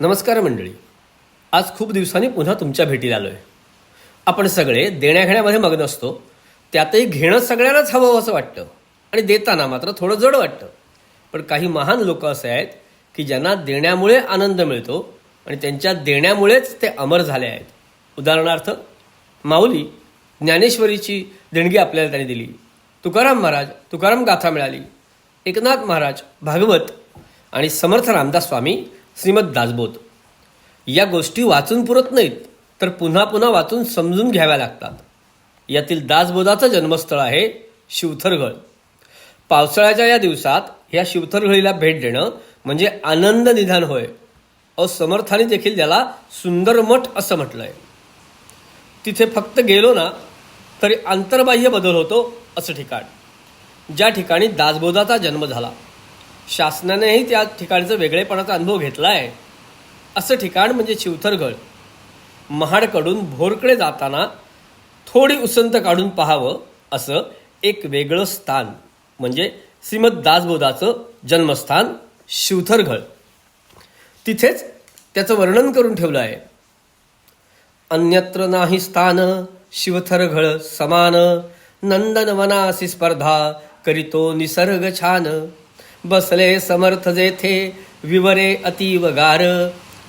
नमस्कार मंडळी. आज खूप दिवसांनी पुन्हा तुमच्या भेटीला आलो आहे आपण सगळे देण्याघेण्यामध्ये मग्न असतो. त्यातही घेणं सगळ्यांनाच हवं असं वाटतं. आणि देताना मात्र थोडं जड वाटतं. पण काही महान लोक असे आहेत की ज्यांना देण्यामुळे आनंद मिळतो आणि त्यांच्या देण्यामुळेच ते अमर झाले आहेत. उदाहरणार्थ माऊली ज्ञानेश्वरीची देणगी आपल्याला त्यांनी दिली. तुकाराम महाराज तुकाराम गाथा मिळाली. एकनाथ महाराज भागवत आणि समर्थ रामदास स्वामी श्रीमद दासबोध. या गोष्टी वाचून पुरत नाहीत तर पुन्हा पुन्हा वाचून समजून घ्याव्या लागतात. यातील दासबोधाचं जन्मस्थळ आहे शिवथरगळ पावसाळ्याच्या या दिवसात या शिवथरघळीला भेट देणं म्हणजे आनंद निधान होय. असमर्थाने देखील त्याला सुंदर मठ असं म्हटलंय. तिथे फक्त गेलो ना तरी आंतरबाह्य बदल होतो असं ठिकाण. ज्या ठिकाणी दासबोधाचा जन्म झाला. शासनानेही त्या ठिकाणचा वेगळेपणाचा अनुभव घेतला आहे असं ठिकाण म्हणजे शिवथरगड महाडकडून भोरकडे जाताना थोडी उसंत काढून पाहावं असं एक वेगळं स्थान म्हणजे श्रीमद दासबोधाचं जन्मस्थान शिवथरगड. तिथेच त्याचं वर्णन करून ठेवलं आहे. अन्यत्र नाही स्थान शिवथरघळ समान नंदनवनासी स्पर्धा करीतो निसर्ग छान. बसले समर्थ जेथे विवरे अतीव गार.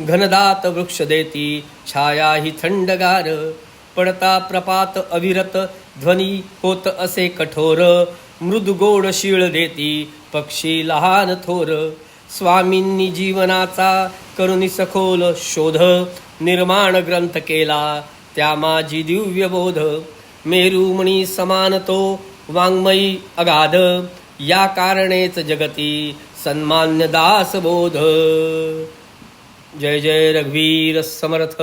घनदात वृक्ष देती छाया ही थंडगार. पडता प्रपात अविरत ध्वनी होत असे कठोर. मृद गोड शीळ देती पक्षी लहान थोर. स्वामींनी जीवनाचा करुणी सखोल शोध. निर्माण ग्रंथ केला त्या माझी दिव्य बोध मेरुमणी समानतो वाङ्मयी अगाध. या कारणेच जगती सन्मान्य दास बोध जय जय रघुवीर समर्थ.